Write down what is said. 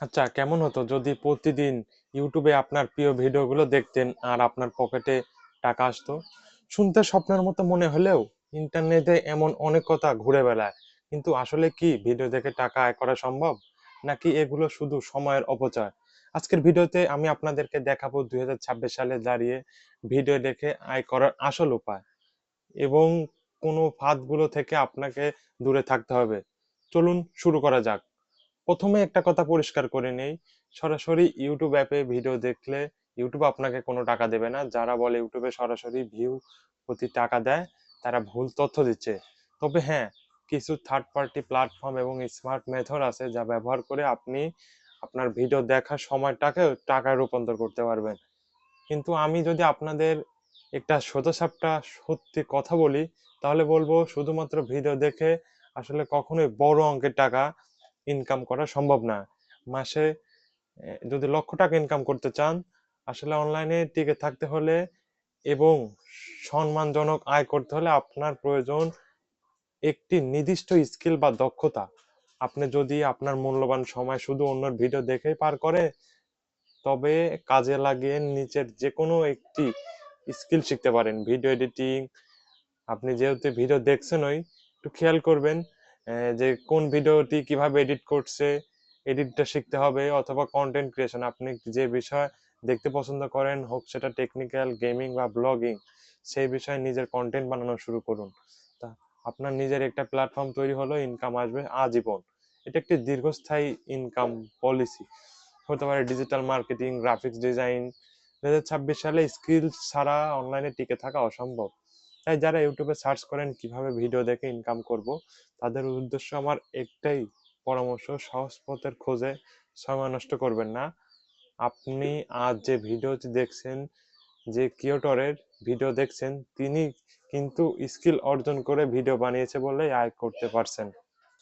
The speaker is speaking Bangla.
আচ্ছা কেমন হতো যদি প্রতিদিন ইউটিউবে আপনার প্রিয় ভিডিওগুলো দেখতেন আর আপনার পকেটে টাকা আসতো? শুনতে স্বপ্নের মতো মনে হলেও ইন্টারনেটে এমন অনেক কথা ঘুরে বেড়ায়। কিন্তু আসলে কি ভিডিও দেখে টাকা আয় করা সম্ভব? নাকি এগুলো শুধু সময়ের অপচয়? আজকের ভিডিওতে আমি আপনাদেরকে দেখাবো দুই হাজার ছাব্বিশ সালে দাঁড়িয়ে ভিডিও দেখে আয় করার আসল উপায় এবং কোনো ফাঁদগুলো থেকে আপনাকে দূরে থাকতে হবে। চলুন শুরু করা যাক। প্রথমে একটা কথা পরিষ্কার করে নেই। সরাসরি ইউটিউব অ্যাপে ভিডিও দেখলে ইউটিউব আপনাকে কোনো টাকা দেবে না। যারা বলে ইউটিউবে সরাসরি ভিউ প্রতি টাকা দেয়, তারা ভুল তথ্য দিচ্ছে। তবে হ্যাঁ কিছু থার্ড পার্টি প্ল্যাটফর্ম এবং স্মার্ট মেথড আছে যা ব্যবহার করে আপনি আপনার ভিডিও দেখার সময়টাকে টাকায় রূপান্তর করতে পারবেন। কিন্তু আমি যদি আপনাদের একটা সোজাসাপটা সত্যি কথা বলি, তাহলে বলব শুধুমাত্র ভিডিও দেখে আসলে কখনোই বড় অঙ্কের টাকা ইনকাম করা সম্ভব না। মাসে যদি লক্ষ টাকা ইনকাম করতে চান, আসলে অনলাইনে টিকে থাকতে হলে এবং সম্মানজনক আয় করতে হলে আপনার প্রয়োজন একটি নির্দিষ্ট স্কিল বা দক্ষতা। আপনি যদি আপনার মূল্যবান সময় শুধু অন্যের ভিডিও দেখেই পার করে, তবে কাজে লাগিয়ে নিচের যে কোনো একটি স্কিল শিখতে পারেন। ভিডিও এডিটিং আপনি যেহেতু ভিডিও দেখছেন ওই একটু খেয়াল করবেন যে কোন ভিডিওটি কীভাবে এডিট করছে, এডিটটা শিখতে হবে অথবা কন্টেন্ট ক্রিয়েশন আপনি যে বিষয় দেখতে পছন্দ করেন হোক সেটা টেকনিক্যাল গেমিং বা ব্লগিং সেই বিষয়ে নিজের কন্টেন্ট বানানো শুরু করুন। তা আপনার নিজের একটা প্ল্যাটফর্ম তৈরি হলো ইনকাম আসবে আজীবন। এটা একটি দীর্ঘস্থায়ী ইনকাম পলিসি হতে পারে ডিজিটাল মার্কেটিং গ্রাফিক্স ডিজাইন দু হাজার ছাব্বিশ সালে স্কিল ছাড়া অনলাইনে টিকে থাকা অসম্ভব। তাই যারা ইউটিউবে সার্চ করেন কীভাবে ভিডিও দেখে ইনকাম করব, তাদের উদ্দেশ্য আমার একটাই পরামর্শ, সহজ পথের খোঁজে সময় নষ্ট করবেন না। আপনি আজ যে ভিডিওটি দেখছেন, যে কিওটরের ভিডিও দেখছেন, তিনি কিন্তু স্কিল অর্জন করে ভিডিও বানিয়েছে বলে আয় করতে পারছেন।